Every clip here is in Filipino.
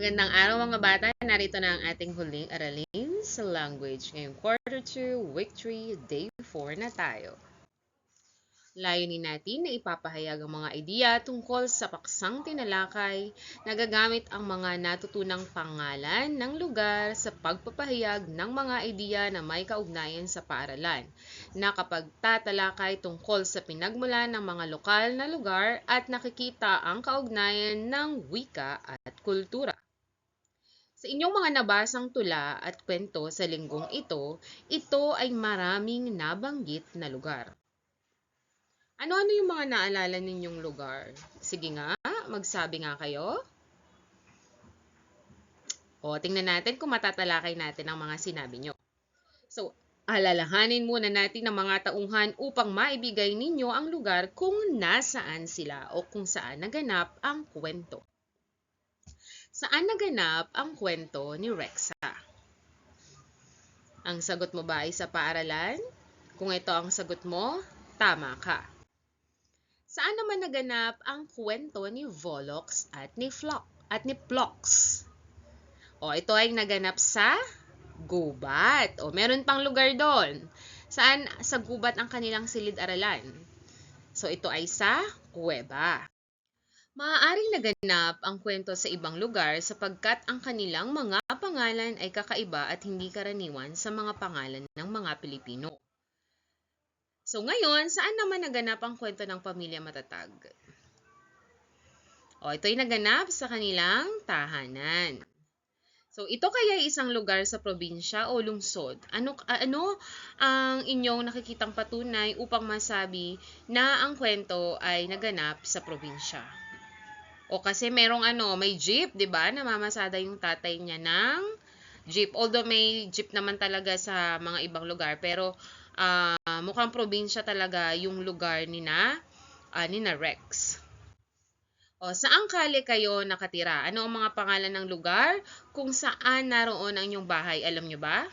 Magandang araw mga bata. Narito na ang ating huling aralin sa language. Ngayong quarter 2, week 3, day 4 na tayo. Layunin natin na ipapahayag ang mga ideya tungkol sa paksang tinalakay na gagamit ang mga natutunang pangalan ng lugar sa pagpapahayag ng mga ideya na may kaugnayan sa paaralan na kapag tungkol sa pinagmulan ng mga lokal na lugar at nakikita ang kaugnayan ng wika at kultura. Sa inyong mga nabasang tula at kwento sa linggong ito, ito ay maraming nabanggit na lugar. Ano-ano yung mga naalala ninyong lugar? Sige nga, magsabi nga kayo. O, tingnan natin kung matatalakay natin ang mga sinabi nyo. So, alalahanin muna natin ang mga tauhan upang maibigay ninyo ang lugar kung nasaan sila o kung saan naganap ang kwento. Saan naganap ang kwento ni Rexa? Ang sagot mo ba ay sa paaralan? Kung ito ang sagot mo, tama ka. Saan naman naganap ang kwento ni Volox at ni Flock at ni Plox? O ito ay naganap sa Gubat. O meron pang lugar doon. Saan sa Gubat ang kanilang silid-aralan? So ito ay sa kuweba. Maaaring naganap ang kwento sa ibang lugar sapagkat ang kanilang mga pangalan ay kakaiba at hindi karaniwan sa mga pangalan ng mga Pilipino. So ngayon, saan naman naganap ang kwento ng pamilya matatag? O, ito ay naganap sa kanilang tahanan. So, ito kaya ay isang lugar sa probinsya o lungsod? Ano, ano ang inyong nakikitang patunay upang masabi na ang kwento ay naganap sa probinsya? O kasi merong ano, may jeep, 'di ba? Namamasada yung tatay niya ng jeep. Although may jeep naman talaga sa mga ibang lugar, pero uh, mukhang probinsya talaga yung lugar ni na, uh, ni na Rex. O, saan kali kayo nakatira? Ano ang mga pangalan ng lugar? Kung saan naroon ang inyong bahay, alam nyo ba?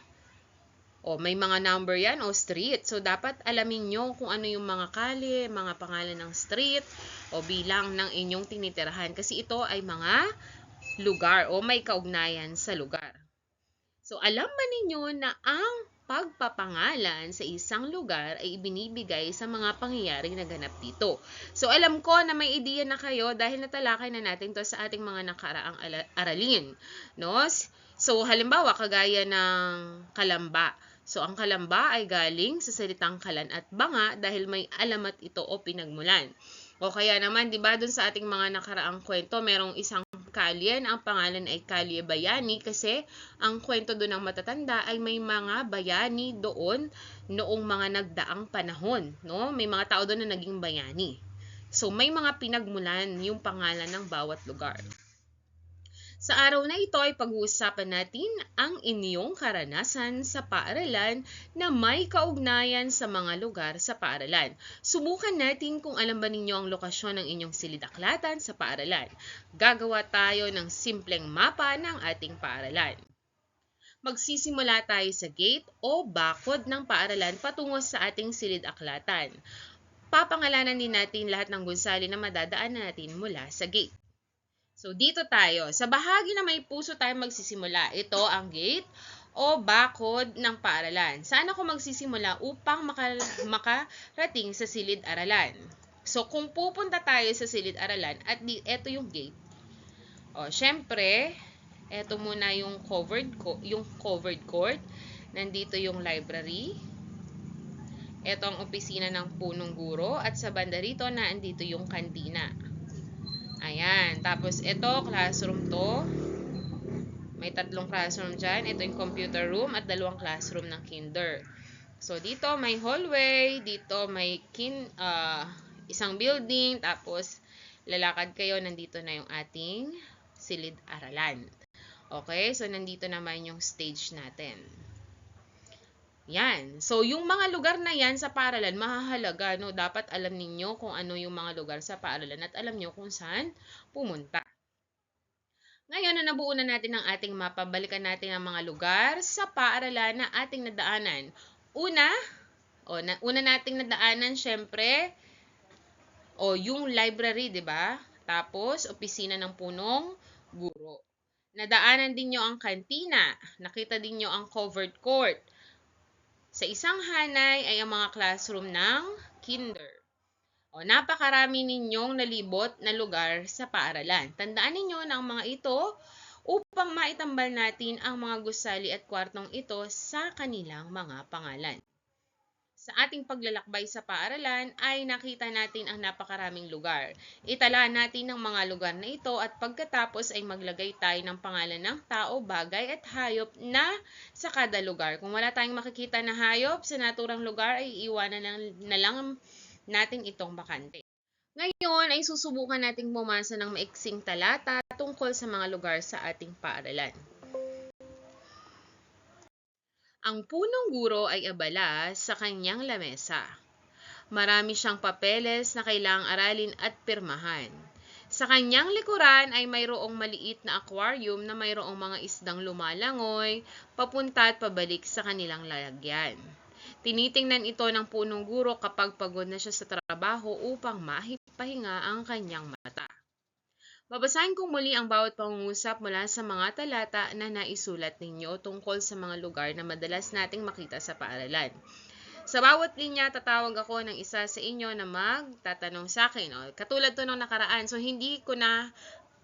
O, may mga number yan o street. So, dapat alamin nyo kung ano yung mga kali, mga pangalan ng street, o bilang ng inyong tinitirahan. Kasi ito ay mga lugar o may kaugnayan sa lugar. So, alam ba ninyo na ang pagpapangalan sa isang lugar ay ibinibigay sa mga pangyayari na ganap dito. So alam ko na may ideya na kayo dahil natalakay na natin to sa ating mga nakaraang aralin. No? So halimbawa kagaya ng kalamba. So ang kalamba ay galing sa salitang kalan at banga dahil may alamat ito o pinagmulan. O kaya naman, di ba, dun sa ating mga nakaraang kwento, merong isang kalye ang pangalan ay Kalye Bayani kasi ang kwento doon ng matatanda ay may mga bayani doon noong mga nagdaang panahon. No? May mga tao doon na naging bayani. So, may mga pinagmulan yung pangalan ng bawat lugar. Sa araw na ito ay pag-uusapan natin ang inyong karanasan sa paaralan na may kaugnayan sa mga lugar sa paaralan. Subukan natin kung alam ba ninyo ang lokasyon ng inyong silidaklatan sa paaralan. Gagawa tayo ng simpleng mapa ng ating paaralan. Magsisimula tayo sa gate o bakod ng paaralan patungo sa ating silid-aklatan. Papangalanan din natin lahat ng gusali na madadaanan natin mula sa gate. So, dito tayo. Sa bahagi na may puso tayo magsisimula. Ito ang gate o bakod ng paaralan. Saan ako magsisimula upang maka makarating sa silid-aralan? So, kung pupunta tayo sa silid-aralan at di, ito yung gate. O, syempre, ito muna yung covered, yung covered court. Nandito yung library. Ito ang opisina ng punong guro. At sa banda rito, naandito yung kantina. Ayan. Tapos, ito, classroom to. May tatlong classroom dyan. Ito yung computer room at dalawang classroom ng kinder. So, dito may hallway. Dito may kin, uh, isang building. Tapos, lalakad kayo. Nandito na yung ating silid-aralan. Okay? So, nandito naman yung stage natin. Yan. So, yung mga lugar na yan sa paaralan, mahahalaga, no? Dapat alam ninyo kung ano yung mga lugar sa paaralan at alam nyo kung saan pumunta. Ngayon na nabuo na natin ang ating mapa, balikan natin ang mga lugar sa paaralan na ating nadaanan. Una, o, na, una nating nadaanan, syempre, o yung library, di ba? Tapos, opisina ng punong guro. Nadaanan din nyo ang kantina. Nakita din nyo ang covered court. Sa isang hanay ay ang mga classroom ng kinder. O, napakarami ninyong nalibot na lugar sa paaralan. Tandaan ninyo na mga ito upang maitambal natin ang mga gusali at kwartong ito sa kanilang mga pangalan. Sa ating paglalakbay sa paaralan ay nakita natin ang napakaraming lugar. Itala natin ang mga lugar na ito at pagkatapos ay maglagay tayo ng pangalan ng tao, bagay at hayop na sa kada lugar. Kung wala tayong makikita na hayop sa naturang lugar ay iwanan na, na lang natin itong bakante. Ngayon ay susubukan nating bumasa ng maiksing talata tungkol sa mga lugar sa ating paaralan. Ang punong guro ay abala sa kanyang lamesa. Marami siyang papeles na kailangang aralin at pirmahan. Sa kanyang likuran ay mayroong maliit na aquarium na mayroong mga isdang lumalangoy, papunta at pabalik sa kanilang lalagyan. Tinitingnan ito ng punong guro kapag pagod na siya sa trabaho upang mahipahinga ang kanyang. Babasahin kong muli ang bawat pangungusap mula sa mga talata na naisulat ninyo tungkol sa mga lugar na madalas nating makita sa paaralan. Sa bawat linya, tatawag ako ng isa sa inyo na magtatanong sa akin. O, katulad to nung nakaraan. So, hindi ko na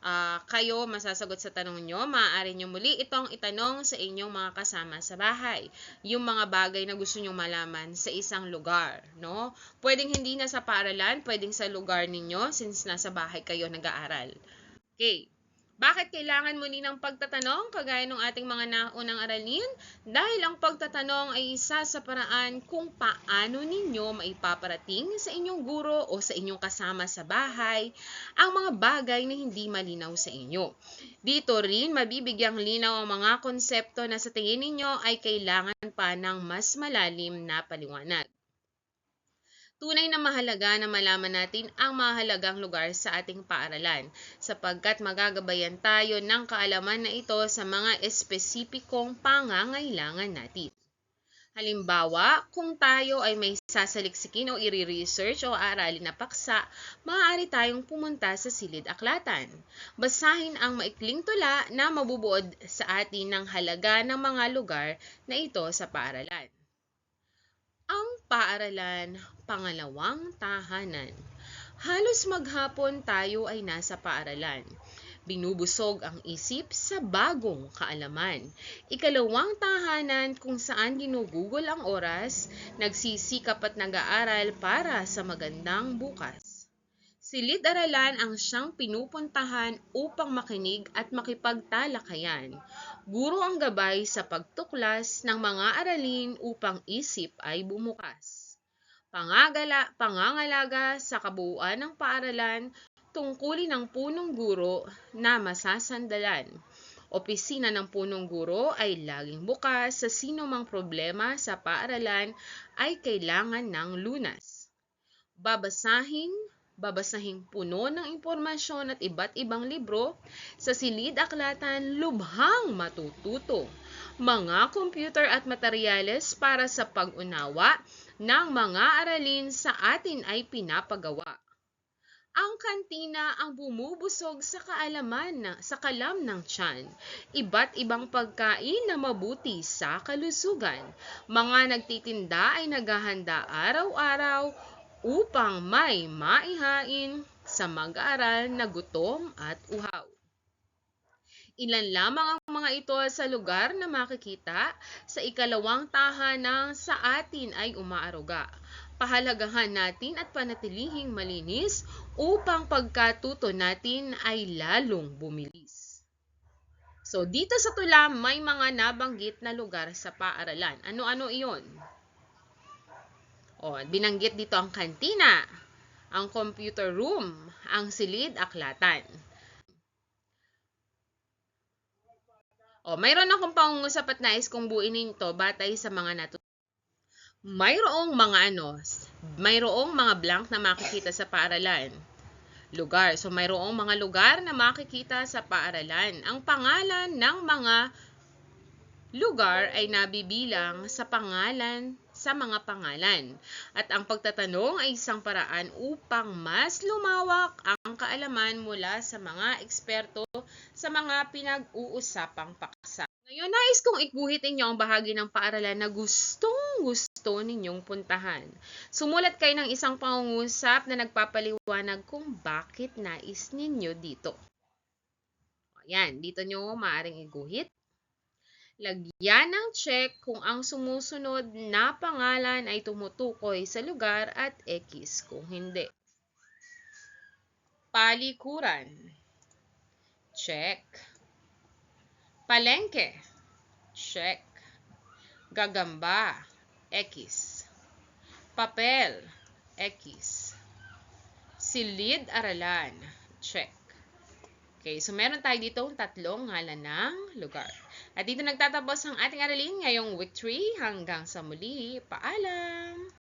uh, kayo masasagot sa tanong nyo. Maaari nyo muli itong itanong sa inyong mga kasama sa bahay. Yung mga bagay na gusto nyo malaman sa isang lugar. No? Pwedeng hindi na sa paaralan, pwedeng sa lugar ninyo since nasa bahay kayo nag-aaral. Okay. Bakit kailangan muli ng pagtatanong kagaya ng ating mga naunang aralin? Dahil ang pagtatanong ay isa sa paraan kung paano ninyo maipaparating sa inyong guro o sa inyong kasama sa bahay ang mga bagay na hindi malinaw sa inyo. Dito rin mabibigyang linaw ang mga konsepto na sa tingin ninyo ay kailangan pa ng mas malalim na paliwanag. Tunay na mahalaga na malaman natin ang mahalagang lugar sa ating paaralan sapagkat magagabayan tayo ng kaalaman na ito sa mga espesipikong pangangailangan natin. Halimbawa, kung tayo ay may sasaliksikin o i-research o aralin na paksa, maaari tayong pumunta sa silid aklatan. Basahin ang maikling tula na mabubuod sa atin ng halaga ng mga lugar na ito sa paaralan. Paaralan, pangalawang tahanan. Halos maghapon tayo ay nasa paaralan. Binubusog ang isip sa bagong kaalaman. Ikalawang tahanan kung saan ginugugol ang oras, nagsisikap at nag-aaral para sa magandang bukas. Silid-aralan ang siyang pinupuntahan upang makinig at makipagtalakayan. Guro ang gabay sa pagtuklas ng mga aralin upang isip ay bumukas. Pangagala, pangangalaga sa kabuuan ng paaralan tungkulin ng punong guro na masasandalan. Opisina ng punong guro ay laging bukas sa sino mang problema sa paaralan ay kailangan ng lunas. Babasahin, babasahing puno ng impormasyon at iba't ibang libro, sa silid aklatan lubhang matututo. Mga computer at materyales para sa pag-unawa ng mga aralin sa atin ay pinapagawa. Ang kantina ang bumubusog sa kaalaman na, sa kalam ng tiyan. Iba't ibang pagkain na mabuti sa kalusugan. Mga nagtitinda ay naghahanda araw-araw upang may maihain sa mag-aaral na gutom at uhaw. Ilan lamang ang mga ito sa lugar na makikita sa ikalawang tahanang sa atin ay umaaruga. Pahalagahan natin at panatilihing malinis upang pagkatuto natin ay lalong bumilis. So, dito sa tula, may mga nabanggit na lugar sa paaralan. Ano-ano iyon? O, binanggit dito ang kantina, ang computer room, ang silid aklatan. O, mayroon akong pangungusap at nais kong buinin ito batay sa mga natutunan. Mayroong mga ano, mayroong mga blank na makikita sa paaralan. Lugar. So, mayroong mga lugar na makikita sa paaralan. Ang pangalan ng mga lugar ay nabibilang sa pangalan sa mga pangalan. At ang pagtatanong ay isang paraan upang mas lumawak ang kaalaman mula sa mga eksperto sa mga pinag-uusapang paksa. Ngayon, nais kong iguhit inyo ang bahagi ng paaralan na gustong gusto ninyong puntahan. Sumulat kayo ng isang pangungusap na nagpapaliwanag kung bakit nais ninyo dito. Ayan, dito nyo maaring iguhit. Lagyan ng check kung ang sumusunod na pangalan ay tumutukoy sa lugar at X kung hindi. Palikuran. Check. Palengke. Check. Gagamba. X. Papel. X. Silid-aralan. Check. Okay, so meron tayo dito tatlong ngalan ng lugar. At dito nagtatapos ang ating aralin ngayong week 3. Hanggang sa muli, paalam!